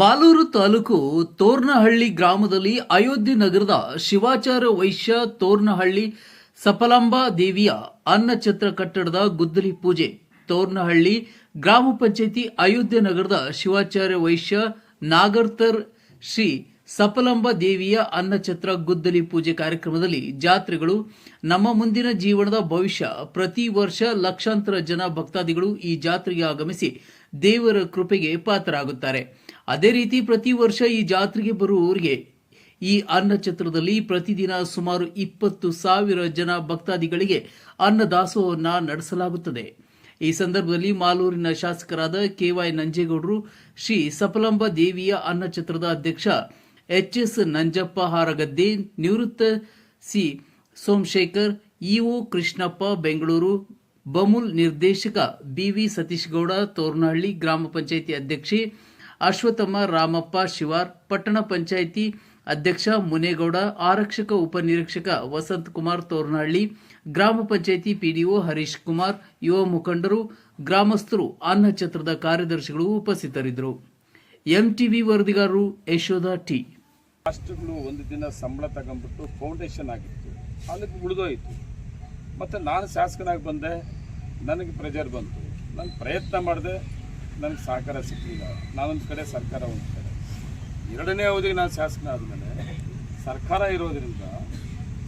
ಮಾಲೂರು ತಾಲೂಕು ತೋರ್ನಹಳ್ಳಿ ಗ್ರಾಮದಲ್ಲಿ ಅಯೋಧ್ಯೆ ನಗರದ ಶಿವಾಚಾರ್ಯ ವೈಶ್ಯ ತೋರ್ನಹಳ್ಳಿ ಸಫಲಾಂಬಾ ದೇವಿಯ ಅನ್ನಛತ್ರ ಕಟ್ಟಡದ ಗುದ್ದಲಿ ಪೂಜೆ. ತೋರ್ನಹಳ್ಳಿ ಗ್ರಾಮ ಪಂಚಾಯಿತಿ ಅಯೋಧ್ಯೆ ನಗರದ ಶಿವಾಚಾರ್ಯ ವೈಶ್ಯ ನಾಗರ್ತರ್ ಶ್ರೀ ಸಫಲಾಂಬಾ ದೇವಿಯ ಅನ್ನಛತ್ರ ಗುದ್ದಲಿ ಪೂಜೆ ಕಾರ್ಯಕ್ರಮದಲ್ಲಿ ಜಾತ್ರೆಗಳು. ನಮ್ಮ ಮುಂದಿನ ಜೀವನದ ಭವಿಷ್ಯ. ಪ್ರತಿ ವರ್ಷ ಲಕ್ಷಾಂತರ ಜನ ಭಕ್ತಾದಿಗಳು ಈ ಜಾತ್ರೆಗೆ ಆಗಮಿಸಿ ದೇವರ ಕೃಪೆಗೆ ಪಾತ್ರರಾಗುತ್ತಾರೆ. ಅದೇ ರೀತಿ ಪ್ರತಿ ವರ್ಷ ಈ ಜಾತ್ರೆಗೆ ಬರುವವರಿಗೆ ಈ ಅನ್ನಛತ್ರದಲ್ಲಿ ಪ್ರತಿದಿನ ಸುಮಾರು ಇಪ್ಪತ್ತು ಸಾವಿರ ಜನ ಭಕ್ತಾದಿಗಳಿಗೆ ಅನ್ನದಾಸೋಹವನ್ನು ನಡೆಸಲಾಗುತ್ತದೆ. ಈ ಸಂದರ್ಭದಲ್ಲಿ ಮಾಲೂರಿನ ಶಾಸಕರಾದ ಕೆವೈ ನಂಜೇಗೌಡರು ಶ್ರೀ ಸಫಲಾಂಬ ದೇವಿಯ ಅನ್ನಛತ್ರದ ಅಧ್ಯಕ್ಷ ಎಚ್ ಎಸ್ ನಂಜಪ್ಪ ಹಾರಗದ್ದೆ, ನಿವೃತ್ತ ಸಿ. ಸೋಮಶೇಖರ್ ಇಒ ಕೃಷ್ಣಪ್ಪ, ಬೆಂಗಳೂರು ಬಮುಲ್ ನಿರ್ದೇಶಕ ಬಿವಿ ಸತೀಶ್ ಗೌಡ ತೋರ್ನಹಳ್ಳಿ ಗ್ರಾಮ ಪಂಚಾಯಿತಿ ಅಧ್ಯಕ್ಷೆ ಅಶ್ವಥಮ್ಮ ರಾಮಪ್ಪ ಶಿವಾರ್, ಪಟ್ಟಣ ಪಂಚಾಯಿತಿ ಅಧ್ಯಕ್ಷ ಮುನೇಗೌಡ, ಆರಕ್ಷಕ ಉಪನಿರೀಕ್ಷಕ ವಸಂತ್ ಕುಮಾರ್ ತೋರ್ನಹಳ್ಳಿ ಗ್ರಾಮ ಪಂಚಾಯಿತಿ ಪಿಡಿಒ ಹರೀಶ್ ಕುಮಾರ್, ಯುವ ಮುಖಂಡರು, ಗ್ರಾಮಸ್ಥರು, ಅನ್ನ ಛತ್ರದ ಕಾರ್ಯದರ್ಶಿಗಳು ಉಪಸ್ಥಿತರಿದ್ದರು. ಎಂಟಿವಿ ವರದಿಗಾರರು ಯಶೋಧ ಟಿ. ಒಂದು ದಿನ ಸಂಬಳ ತಗೊಂಡ್ಬಿಟ್ಟು ಫೌಂಡೇಶನ್ ಆಗಿತ್ತು. ಅದಕ್ಕೆ ಉಳಿದೋಯ್ತು. ಮತ್ತು ನಾನು ಶಾಸಕನಾಗಿ ಬಂದೆ ನನಗೆ ಪ್ರೆಜರ್ ಬಂತು. ನಾನು ಪ್ರಯತ್ನ ಮಾಡಿದೆ ನನಗೆ ಸಹಕಾರ ಸಿಕ್ಕಲಿಲ್ಲ ನಾನೊಂದು ಕಡೆ ಸರ್ಕಾರ ಒಂದು ಕಡೆ. ಎರಡನೇ ಅವಧಿಗೆ ನಾನು ಶಾಸಕನ ಆದಮೇಲೆ ಸರ್ಕಾರ ಇರೋದರಿಂದ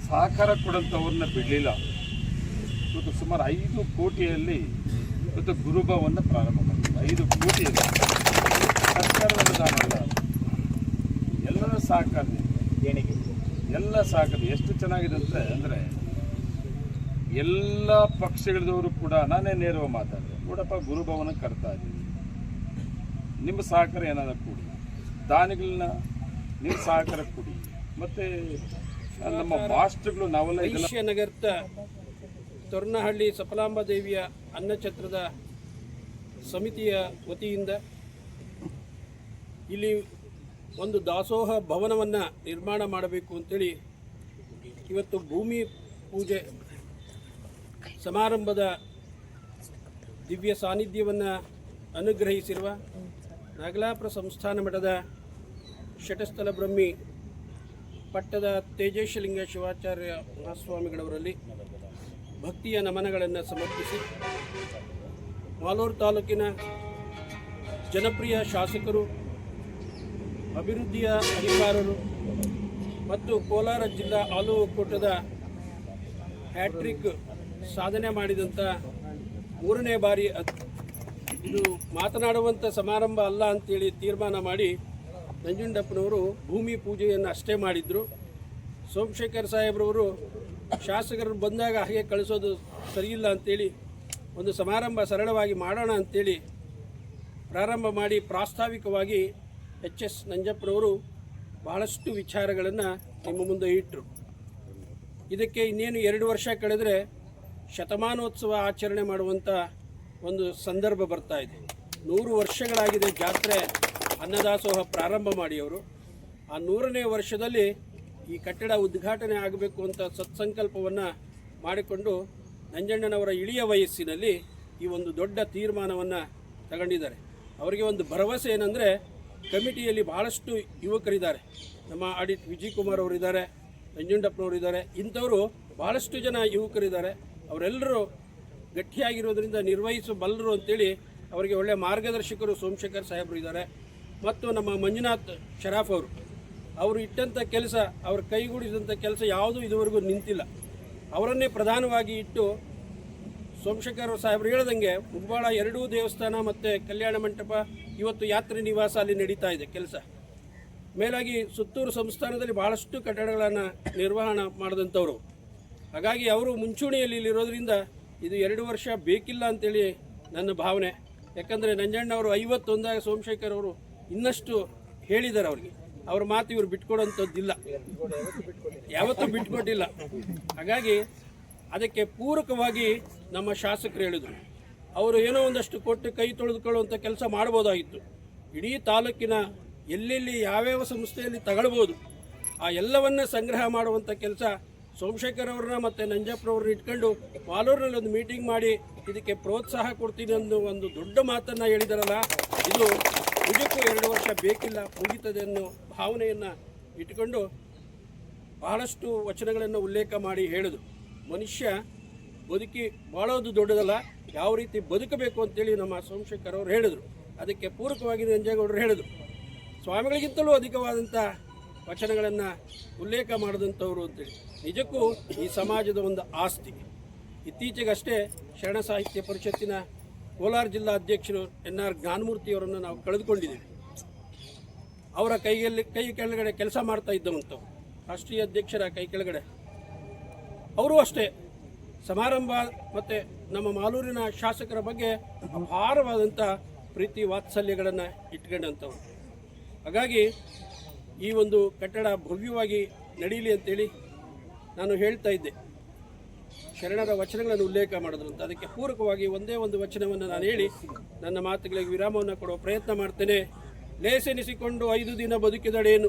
ಸಹಕಾರ ಕೊಡೋಂಥವ್ರನ್ನ ಬಿಡಲಿಲ್ಲ. ಇವತ್ತು ಸುಮಾರು ಐದು ಕೋಟಿಯಲ್ಲಿ ಇವತ್ತು ಗುರುಭವನ್ನು ಪ್ರಾರಂಭ ಮಾಡಿದ್ರು. ಐದು ಕೋಟಿಯಲ್ಲಿ ಸರ್ಕಾರದ ಅನುದಾನ ಅಲ್ಲ ಎಲ್ಲರ ಸಹಕಾರ ದೇಣಿಗೆ. ಎಲ್ಲ ಸಹಕಾರ ಎಷ್ಟು ಚೆನ್ನಾಗಿದೆ ಅಂದರೆ ಅಂದರೆ ಎಲ್ಲ ಪಕ್ಷಗಳದವರು ಕೂಡ ನಾನೇ ನೇರವಾಗಿ ಮಾತಾಡಿದೆ ನೋಡಪ್ಪ ಗುರುಭವನ ಕರ್ತಾ ಇದ್ದೀನಿ ನಿಮ್ಮ ಸಹಕಾರ ಏನಾದ್ರು ಕೊಡಿ. ದಾನಿಗಳನ್ನ ನಿಮ್ಮ ಸಹಕಾರ ಕೊಡಿ. ಮತ್ತು ನಮ್ಮ ಮಾಸ್ಟರ್ಗಳು ನಾವೆಲ್ಲ ನಗರದ ತೊರ್ನಹಳ್ಳಿ ಸಫಲಾಂಬ ದೇವಿಯ ಅನ್ನಛತ್ರದ ಸಮಿತಿಯ ವತಿಯಿಂದ ಇಲ್ಲಿ ಒಂದು ದಾಸೋಹ ಭವನವನ್ನು ನಿರ್ಮಾಣ ಮಾಡಬೇಕು ಅಂತೇಳಿ ಇವತ್ತು ಭೂಮಿ ಪೂಜೆ ಸಮಾರಂಭದ ದಿವ್ಯ ಸಾನ್ನಿಧ್ಯವನ್ನು ಅನುಗ್ರಹಿಸಿರುವ ನಾಗಲಾಪುರ ಸಂಸ್ಥಾನ ಮಠದ ಷಟಸ್ಥಲ ಬ್ರಹ್ಮಿ ಪಟ್ಟದ ತೇಜೇಶಲಿಂಗ ಶಿವಾಚಾರ್ಯ ಮಹಾಸ್ವಾಮಿಗಳವರಲ್ಲಿ ಭಕ್ತಿಯ ನಮನಗಳನ್ನು ಸಮರ್ಪಿಸಿ ಮಾಲೂರು ತಾಲೂಕಿನ ಜನಪ್ರಿಯ ಶಾಸಕರು, ಅಭಿವೃದ್ಧಿಯ ಅಧಿಕಾರರು ಮತ್ತು ಕೋಲಾರ ಜಿಲ್ಲಾ ಆಲೂ ಒಕ್ಕೂಟದ ಹ್ಯಾಟ್ರಿಕ್ ಸಾಧನೆ ಮಾಡಿದಂಥ ಮೂರನೇ ಬಾರಿ ಇದು ಮಾತನಾಡುವಂಥ ಸಮಾರಂಭ ಅಲ್ಲ ಅಂತೇಳಿ ತೀರ್ಮಾನ ಮಾಡಿ ನಂಜುಂಡಪ್ಪನವರು ಭೂಮಿ ಪೂಜೆಯನ್ನು ಅಷ್ಟೇ ಮಾಡಿದರು. ಸೋಮಶೇಖರ್ ಸಾಹೇಬ್ರವರು ಶಾಸಕರು ಬಂದಾಗ ಹಾಗೆ ಕಳಿಸೋದು ಸರಿಯಿಲ್ಲ ಅಂತೇಳಿ ಒಂದು ಸಮಾರಂಭ ಸರಳವಾಗಿ ಮಾಡೋಣ ಅಂತೇಳಿ ಪ್ರಾರಂಭ ಮಾಡಿ ಪ್ರಾಸ್ತಾವಿಕವಾಗಿ ಎಚ್ ಎಸ್ ನಂಜಪ್ಪನವರು ಬಹಳಷ್ಟು ವಿಚಾರಗಳನ್ನು ನಿಮ್ಮ ಮುಂದೆ ಇಟ್ಟರು ಇದಕ್ಕೆ ಇನ್ನೇನು ಎರಡು ವರ್ಷ ಕಳೆದರೆ ಶತಮಾನೋತ್ಸವ ಆಚರಣೆ ಮಾಡುವಂಥ ಒಂದು ಸಂದರ್ಭ ಬರ್ತಾ ಇದೆ. ನೂರು ವರ್ಷಗಳಾಗಿದೆ ಜಾತ್ರೆ ಅನ್ನದಾಸೋಹ ಪ್ರಾರಂಭ ಮಾಡಿ ಅವರು ಆ ನೂರನೇ ವರ್ಷದಲ್ಲಿ ಈ ಕಟ್ಟಡ ಉದ್ಘಾಟನೆ ಆಗಬೇಕು ಅಂತ ಸತ್ಸಂಕಲ್ಪವನ್ನು ಮಾಡಿಕೊಂಡು ನಂಜಣ್ಣನವರ ಇಳಿಯ ವಯಸ್ಸಿನಲ್ಲಿ ಈ ಒಂದು ದೊಡ್ಡ ತೀರ್ಮಾನವನ್ನು ತಗೊಂಡಿದ್ದಾರೆ. ಅವರಿಗೆ ಒಂದು ಭರವಸೆ ಏನಂದರೆ ಕಮಿಟಿಯಲ್ಲಿ ಬಹಳಷ್ಟು ಯುವಕರಿದ್ದಾರೆ. ನಮ್ಮ ಆಡಿಟ್ ವಿಜಯ್ ಕುಮಾರ್ ಅವರಿದ್ದಾರೆ ನಂಜುಂಡಪ್ಪನವರು ಇದ್ದಾರೆ ಇಂಥವರು ಬಹಳಷ್ಟು ಜನ ಯುವಕರಿದ್ದಾರೆ. ಅವರೆಲ್ಲರೂ ಗಟ್ಟಿಯಾಗಿರೋದ್ರಿಂದ ನಿರ್ವಹಿಸಬಲ್ಲರು ಅಂತೇಳಿ ಅವರಿಗೆ ಒಳ್ಳೆಯ ಮಾರ್ಗದರ್ಶಕರು ಸೋಮಶೇಖರ್ ಸಾಹೇಬರು ಇದ್ದಾರೆ. ಮತ್ತು ನಮ್ಮ ಮಂಜುನಾಥ್ ಶರಾಫ್ ಅವರು. ಅವರು ಇಟ್ಟಂಥ ಕೆಲಸ, ಅವ್ರ ಕೈಗೂಡಿಸಿದಂಥ ಕೆಲಸ ಯಾವುದೂ ಇದುವರೆಗೂ ನಿಂತಿಲ್ಲ. ಅವರನ್ನೇ ಪ್ರಧಾನವಾಗಿ ಇಟ್ಟು ಸೋಮಶೇಖರ್ ಸಾಹೇಬರು ಹೇಳ್ದಂಗೆ ಮುಂಬಾಳ ಎರಡೂ ದೇವಸ್ಥಾನ ಮತ್ತು ಕಲ್ಯಾಣ ಮಂಟಪ ಇವತ್ತು ಯಾತ್ರೆ ನಿವಾಸ ಅಲ್ಲಿ ನಡೀತಾ ಇದೆ ಕೆಲಸ. ಮೇಲಾಗಿ ಸುತ್ತೂರು ಸಂಸ್ಥಾನದಲ್ಲಿ ಭಾಳಷ್ಟು ಕಟ್ಟಡಗಳನ್ನು ನಿರ್ವಹಣೆ ಮಾಡಿದಂಥವ್ರು. ಹಾಗಾಗಿ ಅವರು ಮುಂಚೂಣಿಯಲ್ಲಿ ಇಲ್ಲಿರೋದ್ರಿಂದ ಇದು ಎರಡು ವರ್ಷ ಬೇಕಿಲ್ಲ ಅಂತೇಳಿ ನನ್ನ ಭಾವನೆ. ಯಾಕಂದರೆ ನಂಜಣ್ಣವರು ಐವತ್ತೊಂದಾಗ ಸೋಮಶೇಖರ್ ಅವರು ಇನ್ನಷ್ಟು ಹೇಳಿದ್ದಾರೆ ಅವ್ರಿಗೆ. ಅವ್ರ ಮಾತು ಇವರು ಬಿಟ್ಕೊಡೋಂಥದ್ದಿಲ್ಲ. ಯಾವತ್ತೂ ಬಿಟ್ಕೊಟ್ಟಿಲ್ಲ. ಹಾಗಾಗಿ ಅದಕ್ಕೆ ಪೂರಕವಾಗಿ ನಮ್ಮ ಶಾಸಕರು ಹೇಳಿದರು. ಅವರು ಏನೋ ಒಂದಷ್ಟು ಕೊಟ್ಟು ಕೈ ತೊಳೆದುಕೊಳ್ಳುವಂಥ ಕೆಲಸ ಮಾಡ್ಬೋದಾಗಿತ್ತು. ಇಡೀ ತಾಲೂಕಿನ ಎಲ್ಲೆಲ್ಲಿ ಯಾವ್ಯಾವ ಸಂಸ್ಥೆಯಲ್ಲಿ ತಗೊಳ್ಬೋದು, ಆ ಎಲ್ಲವನ್ನ ಸಂಗ್ರಹ ಮಾಡುವಂಥ ಕೆಲಸ ಸೋಮಶೇಖರ್ ಅವ್ರನ್ನ ಮತ್ತು ನಂಜಪ್ಪನವ್ರನ್ನ ಇಟ್ಕೊಂಡು ಪಾಲೂರಿನಲ್ಲಿ ಒಂದು ಮೀಟಿಂಗ್ ಮಾಡಿ ಇದಕ್ಕೆ ಪ್ರೋತ್ಸಾಹ ಕೊಡ್ತೀನಿ ಅನ್ನೋ ಒಂದು ದೊಡ್ಡ ಮಾತನ್ನು ಹೇಳಿದಾರಲ್ಲ, ಇದು ನಿಜಕ್ಕೂ ಎರಡು ವರ್ಷ ಬೇಕಿಲ್ಲ ಮುಗಿತದೆ ಅನ್ನೋ ಭಾವನೆಯನ್ನು ಇಟ್ಟುಕೊಂಡು ಬಹಳಷ್ಟು ವಚನಗಳನ್ನು ಉಲ್ಲೇಖ ಮಾಡಿ ಹೇಳಿದ್ರು. ಮನುಷ್ಯ ಬದುಕಿ ಬಾಳೋದು ದೊಡ್ಡದಲ್ಲ, ಯಾವ ರೀತಿ ಬದುಕಬೇಕು ಅಂತೇಳಿ ನಮ್ಮ ಸೋಮಶೇಖರ್ ಅವರು ಹೇಳಿದರು. ಅದಕ್ಕೆ ಪೂರಕವಾಗಿ ನಂಜೇಗೌಡರು ಹೇಳಿದರು. ಸ್ವಾಮಿಗಳಿಗಿಂತಲೂ ಅಧಿಕವಾದಂಥ ವಚನಗಳನ್ನು ಉಲ್ಲೇಖ ಮಾಡಿದಂಥವ್ರು ಅಂತೇಳಿ. ನಿಜಕ್ಕೂ ಈ ಸಮಾಜದ ಒಂದು ಆಸ್ತಿ. ಇತ್ತೀಚೆಗಷ್ಟೇ ಶರಣ ಸಾಹಿತ್ಯ ಪರಿಷತ್ತಿನ ಕೋಲಾರ ಜಿಲ್ಲಾ ಅಧ್ಯಕ್ಷರು ಎನ್ ಆರ್ ಜ್ಞಾನಮೂರ್ತಿಯವರನ್ನು ನಾವು ಕಳೆದುಕೊಂಡಿದ್ದೇವೆ. ಅವರ ಕೈಯಲ್ಲಿ ಕೈ ಕೆಳಗಡೆ ಕೆಲಸ ಮಾಡ್ತಾ ಇದ್ದವಂಥವು ರಾಷ್ಟ್ರೀಯ ಅಧ್ಯಕ್ಷರ ಕೈ ಕೆಳಗಡೆ. ಅವರು ಅಷ್ಟೇ. ಸಮಾರಂಭ ಮತ್ತು ನಮ್ಮ ಮಾಲೂರಿನ ಶಾಸಕರ ಬಗ್ಗೆ ಅಪಾರವಾದಂಥ ಪ್ರೀತಿ ವಾತ್ಸಲ್ಯಗಳನ್ನು ಇಟ್ಕೊಂಡಂಥವ್ರು. ಹಾಗಾಗಿ ಈ ಒಂದು ಕಟ್ಟಡ ಭವ್ಯವಾಗಿ ನಡೀಲಿ ಅಂತೇಳಿ ನಾನು ಹೇಳ್ತಾ ಇದ್ದೆ. ಶರಣರ ವಚನಗಳನ್ನು ಉಲ್ಲೇಖ ಮಾಡಿದ್ರು ಅಂತ ಅದಕ್ಕೆ ಪೂರಕವಾಗಿ ಒಂದೇ ಒಂದು ವಚನವನ್ನು ನಾನು ಹೇಳಿ ನನ್ನ ಮಾತುಗಳಿಗೆ ವಿರಾಮವನ್ನು ಕೊಡುವ ಪ್ರಯತ್ನ ಮಾಡ್ತೇನೆ. ಲೇಸೆನಿಸಿಕೊಂಡು ಐದು ದಿನ ಬದುಕಿದಡೇನು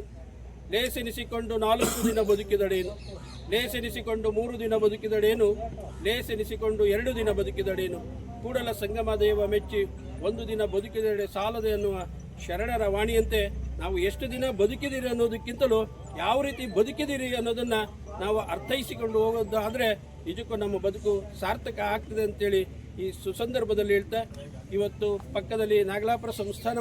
ಲೇಸೆನಿಸಿಕೊಂಡು ನಾಲ್ಕು ದಿನ ಬದುಕಿದಡೇನು ಲೇಸೆನಿಸಿಕೊಂಡು ಮೂರು ದಿನ ಬದುಕಿದಡೇನು ಲೇಸೆನಿಸಿಕೊಂಡು ಎರಡು ದಿನ ಬದುಕಿದಡೇನು ಕೂಡಲ ಸಂಗಮ ದೇವ ಮೆಚ್ಚಿ ಒಂದು ದಿನ ಬದುಕಿದಡೆ ಸಾಲದೆ ಅನ್ನುವ ಶರಣರ ವಾಣಿಯಂತೆ ನಾವು ಎಷ್ಟು ದಿನ ಬದುಕಿದಿರಿ ಅನ್ನೋದಕ್ಕಿಂತಲೂ ಯಾವ ರೀತಿ ಬದುಕಿದಿರಿ ಅನ್ನೋದನ್ನ ನಾವು ಅರ್ಥೈಸಿಕೊಂಡು ಹೋಗೋದಾದರೆ ನಿಜಕ್ಕೂ ನಮ್ಮ ಬದುಕು ಸಾರ್ಥಕ ಆಗ್ತದೆ ಅಂತೇಳಿ ಈ ಸುಸಂದರ್ಭದಲ್ಲಿ ಹೇಳ್ತಾ, ಇವತ್ತು ಪಕ್ಕದಲ್ಲಿ ನಾಗಲಾಪುರ ಸಂಸ್ಥಾನ